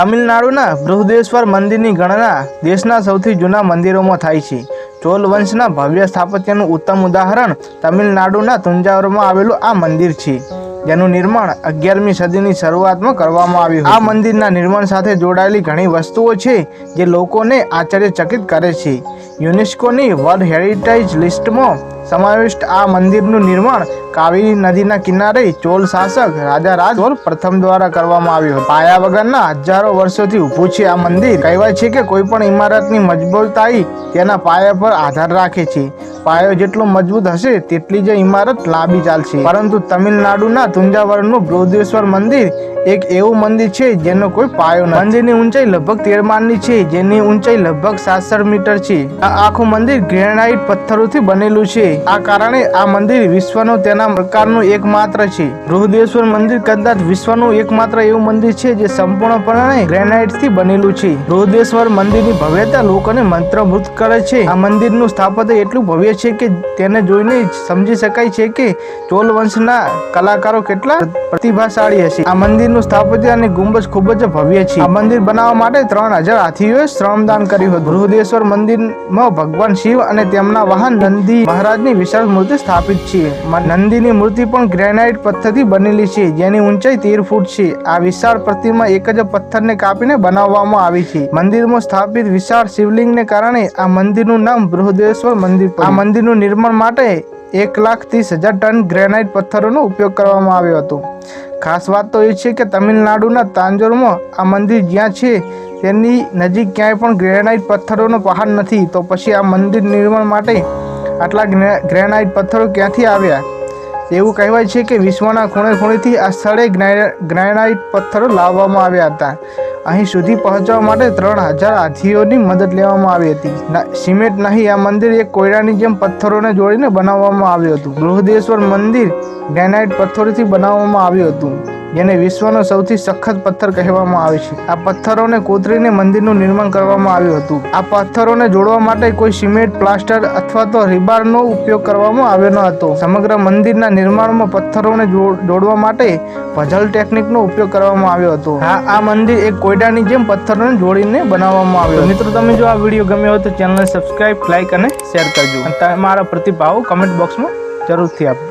તમિલનાડુના બૃહદેશ્વર મંદિરની ગણના દેશના સૌથી જૂના મંદિરોમાં થાય છે. ચોલ વંશના ભવ્ય સ્થાપત્યનું ઉત્તમ ઉદાહરણ તમિલનાડુના તુંજાવરમાં આવેલું આ મંદિર છે. જેનું નિર્માણ અગિયારમી સદીની શરૂઆતમાં કરવામાં આવ્યું આ મંદિરના નિર્માણ સાથે જોડાયેલી ઘણી વસ્તુઓ છે જે લોકોને આશ્ચર્યચકિત કરે છે. યુનેસ્કોની વર્લ્ડ હેરિટેજ લિસ્ટમાં સમાવિષ્ટ આ મંદિરનું નિર્માણ કાવેરી નદીના કિનારે ચોલ શાસક રાજા રાજ પ્રથમ દ્વારા કરવામાં આવ્યું પાયા વગરના હજારો વર્ષોથી ઊભું છે આ મંદિર. કહેવાય છે કે કોઈ પણ ઇમારતની મજબૂતાઈ તેના પાયા પર આધાર રાખે છે. પાયો જેટલો મજબૂત હશે તેટલી જ ઇમારત લાંબી ચાલશે. પરંતુ તમિલનાડુના તુંજાવરનું બૃહદેશ્વર મંદિર એક એવું મંદિર છે જેનો કોઈ પાયો નથી. મંદિરની ઊંચાઈ લગભગ તેર માળની છે. જેની ઊંચાઈ લગભગ સાતસઠ મીટર છે. આખું મંદિર ગ્રેનાઇટ પથ્થરોથી બનેલું છે. આ કારણે આ મંદિર વિશ્વનો તેના પ્રકારનું એકમાત્ર છે. બૃહદેશ્વર મંદિર કદાચ વિશ્વનું એકમાત્ર એવું મંદિર છે જે સંપૂર્ણપણે ગ્રેનાઇટથી બનેલું છે. બૃહદેશ્વર મંદિરની ભવ્યતા લોકોને મંત્રમુગ્ધ કરે છે. આ મંદિરનું સ્થાપત્ય એટલું ભવ્ય છે કે તેને જોઈને સમજી શકાય છે કે ચોલ વંશના કલાકારો કેટલા પ્રતિભાશાળી હશે. આ મંદિરનું સ્થાપત્ય અને ગુંબજ ખૂબ જ ભવ્ય છે. આ મંદિર બનાવવા માટે ત્રણ હજાર હાથીઓએ શ્રમદાન કર્યું હતું. બૃહદેશ્વર મંદિરમાં ભગવાન શિવ અને તેમના વાહન નંદી મહારાજની વિશાળ મૂર્તિ સ્થાપિત છે. નંદીની મૂર્તિ પણ ગ્રેનાઇટ પથ્થરથી બનેલી છે, જેની ઊંચાઈ તેર ફૂટ છે. આ વિશાળ પ્રતિમા એક જ પથ્થરને કાપીને બનાવવામાં આવી છે. મંદિરમાં સ્થાપિત વિશાળ શિવલિંગને કારણે આ મંદિરનું નામ બૃહદેશ્વર મંદિર આ મંદિરનું નિર્માણ માટે એક લાખ ત્રીસ હજાર ટન ગ્રેનાઇટ પથ્થરોનો ઉપયોગ કરવામાં આવ્યો હતો. ખાસ વાત તો એ છે કે તમિલનાડુના તાંજોરમાં આ મંદિર જ્યાં છે, તેની નજીક ક્યાંય પણ ગ્રેનાઇટ પથ્થરોનો પહાડ નથી. તો પછી આ મંદિર નિર્માણ માટે આટલા ગ્રેનાઇટ પથ્થરો ક્યાંથી આવ્યા? એવું કહેવાય છે કે વિશ્વના ખૂણે ખૂણેથી આ સ્થળે ગ્રેનાઇટ પથ્થરો લાવવામાં આવ્યા હતા. અહીં સુધી પહોંચવા માટે ત્રણ હજાર હાથીઓની મદદ લેવામાં આવી હતી. સિમેન્ટ નહીં, આ મંદિર એક કોયડાની જેમ પથ્થરોને જોડીને બનાવવામાં આવ્યું હતું. બૃહદેશ્વર મંદિર ગ્રેનાઇટ પથ્થરોથી બનાવવામાં આવ્યું હતું. જેને વિશ્વનો સૌથી સખત પથ્થર કહેવામાં આવે છે. આ પથ્થરોને કોતરીને મંદિરનું નિર્માણ કરવામાં આવ્યું હતું. આ પથ્થરોને જોડવા માટે કોઈ સિમેન્ટ, પ્લાસ્ટર અથવા તો રિબારનો ઉપયોગ કરવામાં આવ્યો ન હતો. સમગ્ર મંદિરના નિર્માણમાં પથ્થરોને જોડવા માટે પઝલ ટેકનિકનો ઉપયોગ કરવામાં આવ્યો હતો. હા, આ મંદિર એક કોયડાની જેમ પથ્થરોને જોડીને બનાવવામાં આવ્યો મિત્રો, તમે જો આ વીડિયો ગમ્યો હોય તો ચેનલને સબસ્ક્રાઇબ, લાઇક અને શેર કરજો. તમારા પ્રતિભાવો કમેન્ટ બોક્સમાં જરૂરથી આપો